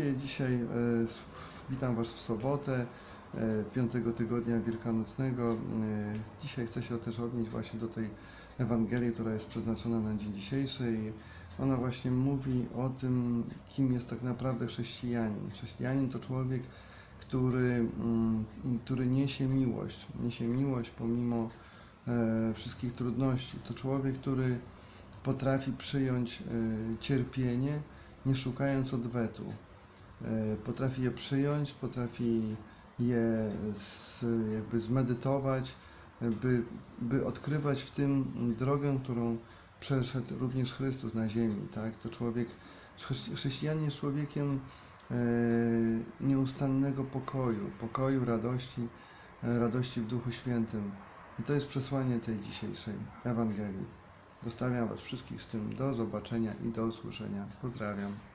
Dzisiaj e, witam Was w sobotę e, piątego tygodnia wielkanocnego. E, Dzisiaj chcę się też odnieść właśnie do tej Ewangelii, która jest przeznaczona na dzień dzisiejszy i ona właśnie mówi o tym, kim jest tak naprawdę chrześcijanin. Chrześcijanin to człowiek, który, mm, który niesie miłość, niesie miłość pomimo e, wszystkich trudności. To człowiek, który potrafi przyjąć cierpienie, nie szukając odwetu. E, Potrafi je przyjąć, potrafi je z, jakby zmedytować, by, by odkrywać w tym drogę, którą przeszedł również Chrystus na ziemi. Tak? To człowiek, chrześci- chrześcijanin jest człowiekiem e, nieustannego pokoju, pokoju, radości, e, radości w Duchu Świętym. I to jest przesłanie tej dzisiejszej Ewangelii. Zostawiam Was wszystkich z tym. Do zobaczenia i do usłyszenia. Pozdrawiam.